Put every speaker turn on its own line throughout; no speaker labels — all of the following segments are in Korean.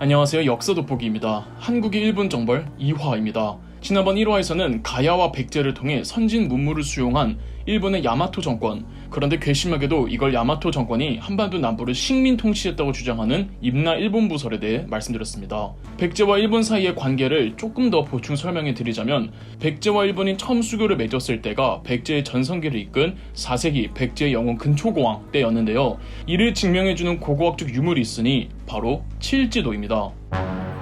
안녕하세요. 역사 돋보기입니다. 한국의 일본 정벌 2화입니다. 지난번 1화에서는 가야와 백제를 통해 선진 문물을 수용한 일본의 야마토 정권. 그런데 괘씸하게도 이걸 야마토 정권이 한반도 남부를 식민 통치했다고 주장하는 임나 일본 부설에 대해 말씀드렸습니다. 백제와 일본 사이의 관계를 조금 더 보충 설명해 드리자면 백제와 일본이 처음 수교를 맺었을 때가 백제의 전성기를 이끈 4세기 백제의 영웅 근초고왕 때였는데요. 이를 증명해 주는 고고학적 유물이 있으니 바로 칠지도입니다.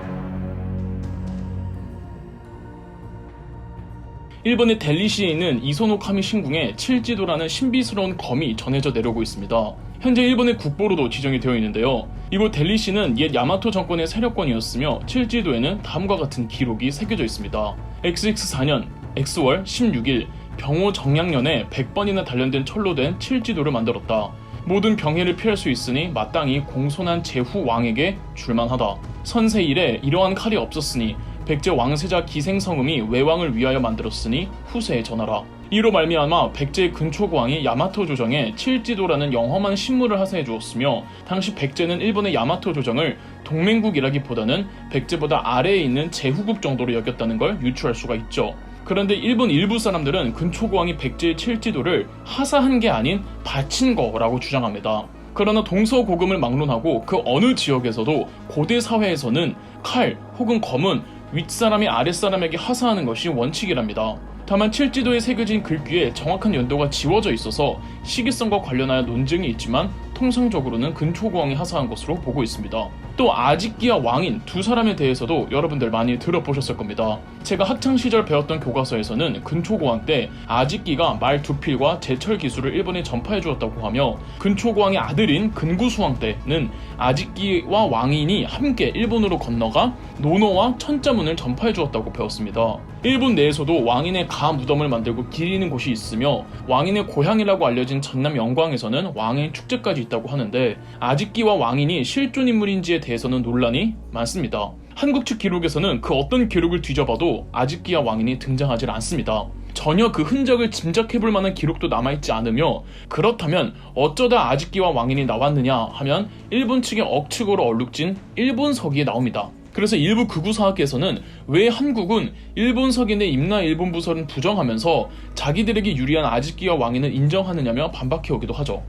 일본의 델리시에 있는 이소노 카미 신궁에 칠지도라는 신비스러운 검이 전해져 내려오고 있습니다. 현재 일본의 국보로도 지정이 되어 있는데요. 이곳 델리시는 옛 야마토 정권의 세력권이었으며 칠지도에는 다음과 같은 기록이 새겨져 있습니다. XX4년 X월 16일 병호 정약년에 100번이나 단련된 철로 된 칠지도를 만들었다. 모든 병해를 피할 수 있으니 마땅히 공손한 제후 왕에게 줄만하다. 선세 이래 이러한 칼이 없었으니 백제 왕세자 기생성음이 외왕을 위하여 만들었으니 후세에 전하라. 이로 말미암아 백제의 근초고왕이 야마토 조정에 칠지도라는 영험한 신무를 하사해 주었으며 당시 백제는 일본의 야마토 조정을 동맹국이라기보다는 백제보다 아래에 있는 제후국 정도로 여겼다는 걸 유추할 수가 있죠. 그런데 일본 일부 사람들은 근초고왕이 백제의 칠지도를 하사한 게 아닌 바친 거라고 주장합니다. 그러나 동서고금을 막론하고 그 어느 지역에서도 고대 사회에서는 칼 혹은 검은 윗사람이 아랫사람에게 하사하는 것이 원칙이랍니다. 다만 칠지도에 새겨진 글귀에 정확한 연도가 지워져 있어서 시기성과 관련하여 논쟁이 있지만 통상적으로는 근초고왕이 하사한 것으로 보고 있습니다. 또 아직기와 왕인 두 사람에 대해서도 여러분들 많이 들어보셨을 겁니다. 제가 학창 시절 배웠던 교과서에서는 근초고왕 때 아직기가 말 두 필과 제철 기술을 일본에 전파해 주었다고 하며 근초고왕의 아들인 근구수왕 때는 아직기와 왕인이 함께 일본으로 건너가 노노와 천자문을 전파해 주었다고 배웠습니다. 일본 내에서도 왕인의 가 무덤을 만들고 기리는 곳이 있으며 왕인의 고향이라고 알려진 전남 영광에서는 왕의 축제까지 있다고 하는데 아직기와 왕인이 실존 인물인지에 대해서는 논란이 많습니다. 한국 측 기록에서는 그 어떤 기록을 뒤져봐도 아직기와 왕인이 등장하지 않습니다. 전혀 그 흔적을 짐작해볼 만한 기록도 남아있지 않으며 그렇다면 어쩌다 아직기와 왕인이 나왔느냐 하면 일본 측의 억측으로 얼룩진 일본서기에 나옵니다. 그래서 일부 극우사학계에서는 왜 한국은 일본 석인의 임나 일본 부설은 부정하면서 자기들에게 유리한 아직기와 왕인을 인정하느냐며 반박해 오기도 하죠.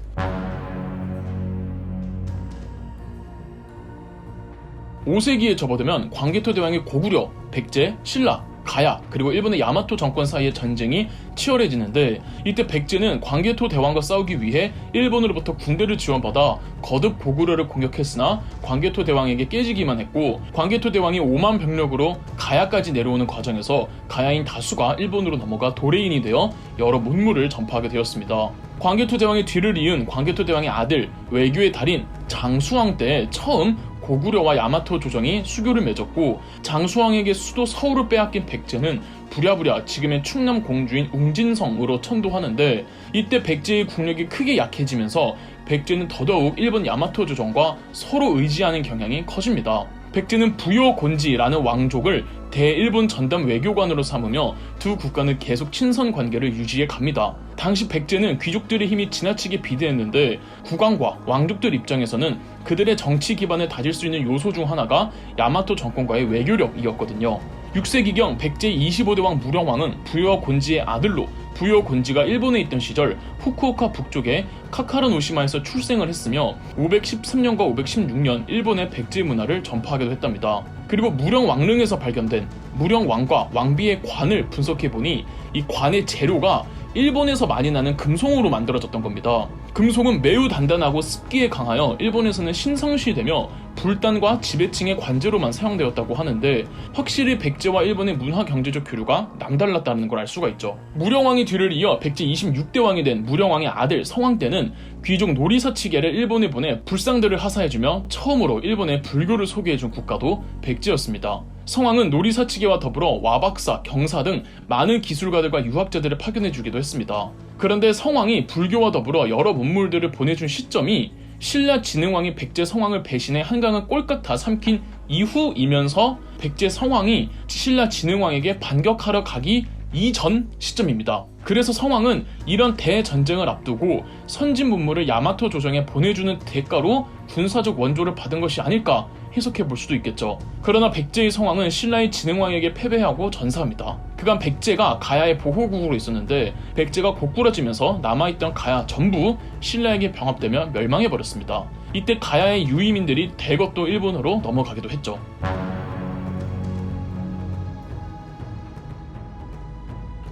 오세기에 접어들면 광개토 대왕의 고구려, 백제, 신라, 가야 그리고 일본의 야마토 정권 사이의 전쟁이 치열해지는데 이때 백제는 광개토 대왕과 싸우기 위해 일본으로부터 군대를 지원받아 거듭 고구려를 공격했으나 광개토 대왕에게 깨지기만 했고 광개토 대왕이 5만 병력으로 가야까지 내려오는 과정에서 가야인 다수가 일본으로 넘어가 도레인이 되어 여러 문물을 전파하게 되었습니다. 광개토 대왕의 뒤를 이은 광개토 대왕의 아들 외교의 달인 장수왕 때 처음 고구려와 야마토 조정이 수교를 맺었고 장수왕에게 수도 서울을 빼앗긴 백제는 부랴부랴 지금의 충남 공주인 웅진성으로 천도하는데 이때 백제의 국력이 크게 약해지면서 백제는 더더욱 일본 야마토 조정과 서로 의지하는 경향이 커집니다. 백제는 부요 곤지라는 왕족을 대일본 전담 외교관으로 삼으며 두 국가는 계속 친선 관계를 유지해 갑니다. 당시 백제는 귀족들의 힘이 지나치게 비대했는데 국왕과 왕족들 입장에서는 그들의 정치 기반을 다질 수 있는 요소 중 하나가 야마토 정권과의 외교력이었거든요. 6세기경 백제 25대 왕 무령왕은 부요 곤지의 아들로 부요 곤지가 일본에 있던 시절 후쿠오카 북쪽의 카카라 노시마에서 출생을 했으며 513년과 516년 일본의 백제 문화를 전파하기도 했답니다. 그리고 무령 왕릉에서 발견된 무령 왕과 왕비의 관을 분석해 보니 이 관의 재료가 일본에서 많이 나는 금송으로 만들어졌던 겁니다. 금송은 매우 단단하고 습기에 강하여 일본에서는 신성시되며 불단과 지배층의 관제로만 사용되었다고 하는데 확실히 백제와 일본의 문화 경제적 교류가 남달랐다는 걸 알 수가 있죠. 무령왕의 뒤를 이어 백제 26대 왕이 된 무령왕의 아들 성왕 때는 귀족 노리사치계를 일본에 보내 불상들을 하사해주며 처음으로 일본의 불교를 소개해준 국가도 백제였습니다. 성왕은 노리사치계와 더불어 와박사, 경사 등 많은 기술가들과 유학자들을 파견해주기도 했습니다. 그런데 성왕이 불교와 더불어 여러 문물들을 보내준 시점이 신라 진흥왕이 백제 성왕을 배신해 한강을 꼴깍 다 삼킨 이후이면서 백제 성왕이 신라 진흥왕에게 반격하러 가기 이전 시점입니다. 그래서 성왕은 이런 대전쟁을 앞두고 선진 문물을 야마토 조정에 보내주는 대가로 군사적 원조를 받은 것이 아닐까 해석해 볼 수도 있겠죠. 그러나 백제의 성왕은 신라의 진흥왕에게 패배하고 전사합니다. 그간 백제가 가야의 보호국으로 있었는데 백제가 고꾸라지면서 남아있던 가야 전부 신라에게 병합되며 멸망해버렸습니다. 이때 가야의 유이민들이 대거 또 일본으로 넘어가기도 했죠.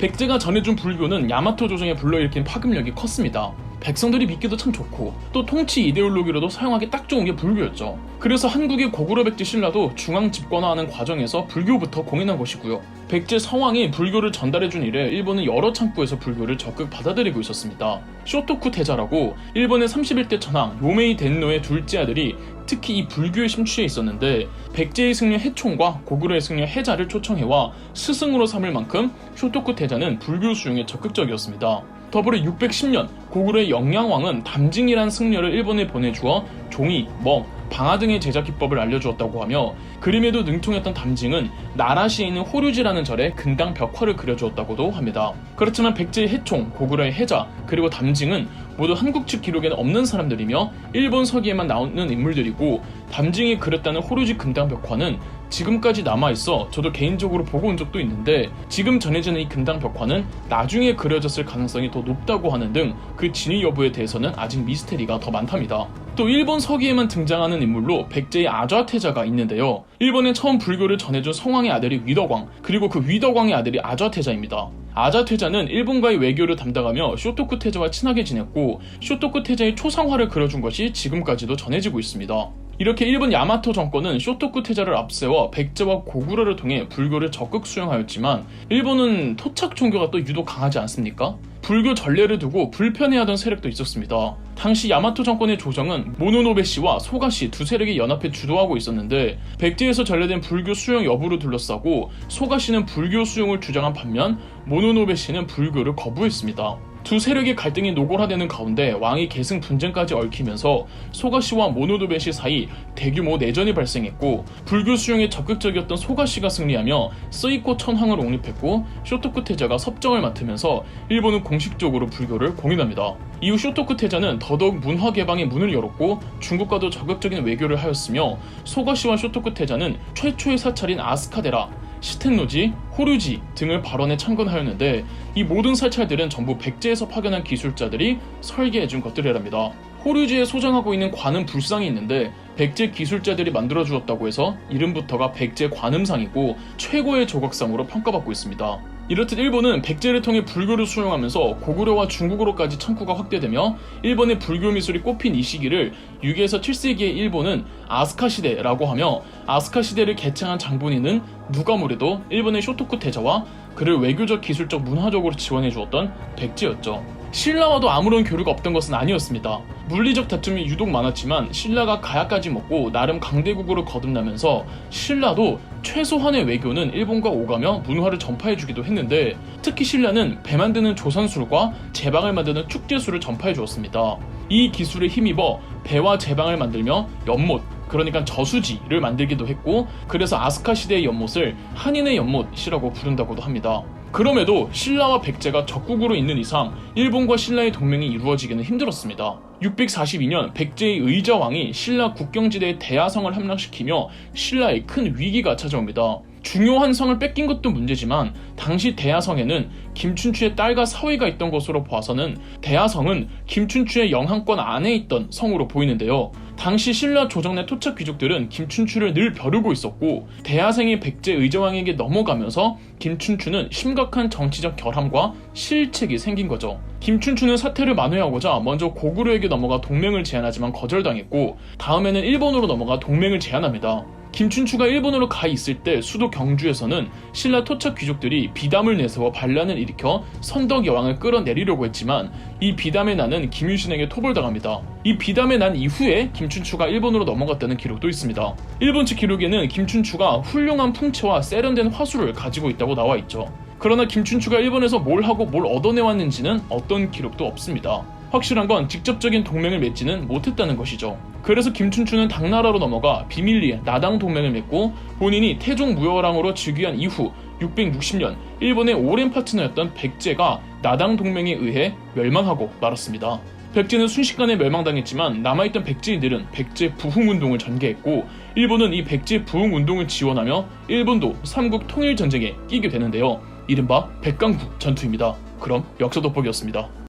백제가 전해준 불교는 야마토 조정에 불러일으킨 파급력이 컸습니다. 백성들이 믿기도 참 좋고 또 통치 이데올로기로도 사용하기 딱 좋은 게 불교였죠. 그래서 한국의 고구려 백제 신라도 중앙 집권화하는 과정에서 불교부터 공인한 것이고요. 백제 성왕이 불교를 전달해준 이래 일본은 여러 창구에서 불교를 적극 받아들이고 있었습니다. 쇼토쿠 태자라고 일본의 31대 천황 요메이 덴노의 둘째 아들이 특히 이 불교에 심취해 있었는데 백제의 승려 해총과 고구려의 승려 해자를 초청해와 스승으로 삼을 만큼 쇼토쿠 태자는 불교 수용에 적극적이었습니다. 더불어 610년 고구려의 영양왕은 담징이란 승려를 일본에 보내주어 종이, 멍, 방아 등의 제작 기법을 알려주었다고 하며 그림에도 능통했던 담징은 나라시에 있는 호류지라는 절에 근당 벽화를 그려주었다고도 합니다. 그렇지만 백제의 해총, 고구려의 해자, 그리고 담징은 모두 한국 측 기록에는 없는 사람들이며 일본 서기에만 나오는 인물들이고 담징이 그렸다는 호류지 근당 벽화는 지금까지 남아있어 저도 개인적으로 보고 온 적도 있는데 지금 전해지는 이 근당 벽화는 나중에 그려졌을 가능성이 더 높다고 하는 등 그 진위 여부에 대해서는 아직 미스테리가 더 많답니다. 또 일본 서기에만 등장하는 인물로 백제의 아좌태자가 있는데요. 일본에 처음 불교를 전해준 성왕의 아들이 위덕왕, 그리고 그 위덕왕의 아들이 아좌태자입니다. 아자태자는 일본과의 외교를 담당하며 쇼토쿠 태자와 친하게 지냈고 쇼토쿠 태자의 초상화를 그려준 것이 지금까지도 전해지고 있습니다. 이렇게 일본 야마토 정권은 쇼토쿠 태자를 앞세워 백제와 고구려를 통해 불교를 적극 수용하였지만 일본은 토착 종교가 또 유독 강하지 않습니까? 불교 전례를 두고 불편해하던 세력도 있었습니다. 당시 야마토 정권의 조정은 모노노베 씨와 소가 씨 두 세력이 연합해 주도하고 있었는데 백제에서 전래된 불교 수용 여부를 둘러싸고 소가 씨는 불교 수용을 주장한 반면 모노노베 씨는 불교를 거부했습니다. 두 세력의 갈등이 노골화되는 가운데 왕이 계승 분쟁까지 얽히면서 소가 씨와 모노노베 씨 사이 대규모 내전이 발생했고 불교 수용에 적극적이었던 소가 씨가 승리하며 쓰이코 천황을 옹립했고 쇼토쿠 태자가 섭정을 맡으면서 일본은 공식적으로 불교를 공인합니다. 이후 쇼토쿠 태자는 더더욱 문화 개방의 문을 열었고 중국과도 적극적인 외교를 하였으며 소가 씨와 쇼토쿠 태자는 최초의 사찰인 아스카데라 시텐노지, 호류지 등을 발언에 참관하였는데 이 모든 사찰들은 전부 백제에서 파견한 기술자들이 설계해준 것들이랍니다. 호류지에 소장하고 있는 관음 불상이 있는데 백제 기술자들이 만들어 주었다고 해서 이름부터가 백제 관음상이고 최고의 조각상으로 평가받고 있습니다. 이렇듯 일본은 백제를 통해 불교를 수용하면서 고구려와 중국으로까지 창구가 확대되며 일본의 불교 미술이 꼽힌 이 시기를 6에서 7세기의 일본은 아스카 시대라고 하며 아스카 시대를 개창한 장본인은 누가 뭐래도 일본의 쇼토쿠 태자와 그를 외교적, 기술적, 문화적으로 지원해 주었던 백제였죠. 신라와도 아무런 교류가 없던 것은 아니었습니다. 물리적 다툼이 유독 많았지만 신라가 가야까지 먹고 나름 강대국으로 거듭나면서 신라도 최소한의 외교는 일본과 오가며 문화를 전파해주기도 했는데 특히 신라는 배 만드는 조선술과 제방을 만드는 축제술을 전파해 주었습니다. 이 기술에 힘입어 배와 제방을 만들며 연못, 그러니까 저수지를 만들기도 했고 그래서 아스카 시대의 연못을 한인의 연못이라고 부른다고도 합니다. 그럼에도 신라와 백제가 적국으로 있는 이상 일본과 신라의 동맹이 이루어지기는 힘들었습니다. 642년 백제의 의자왕이 신라 국경지대의 대야성을 함락시키며 신라에 큰 위기가 찾아옵니다. 중요한 성을 뺏긴 것도 문제지만 당시 대야성에는 김춘추의 딸과 사위가 있던 것으로 봐서는 대야성은 김춘추의 영향권 안에 있던 성으로 보이는데요. 당시 신라 조정 내 토착 귀족들은 김춘추를 늘 벼르고 있었고 대야생이 백제 의저왕에게 넘어가면서 김춘추는 심각한 정치적 결함과 실책이 생긴 거죠. 김춘추는 사태를 만회하고자 먼저 고구려에게 넘어가 동맹을 제안하지만 거절당했고 다음에는 일본으로 넘어가 동맹을 제안합니다. 김춘추가 일본으로 가 있을 때 수도 경주에서는 신라 토착 귀족들이 비담을 내세워 반란을 일으켜 선덕 여왕을 끌어내리려고 했지만 이 비담의 난은 김유신에게 토벌당합니다. 이 비담의 난 이후에 김춘추가 일본으로 넘어갔다는 기록도 있습니다. 일본 측 기록에는 김춘추가 훌륭한 풍채와 세련된 화술을 가지고 있다고 나와 있죠. 그러나 김춘추가 일본에서 뭘 하고 뭘 얻어내왔는지는 어떤 기록도 없습니다. 확실한 건 직접적인 동맹을 맺지는 못했다는 것이죠. 그래서 김춘추는 당나라로 넘어가 비밀리에 나당 동맹을 맺고 본인이 태종 무열왕으로 즉위한 이후 660년 일본의 오랜 파트너였던 백제가 나당 동맹에 의해 멸망하고 말았습니다. 백제는 순식간에 멸망당했지만 남아있던 백제인들은 백제 부흥운동을 전개했고 일본은 이 백제 부흥운동을 지원하며 일본도 삼국 통일전쟁에 끼게 되는데요. 이른바 백강국 전투입니다. 그럼 역사 돋보기였습니다.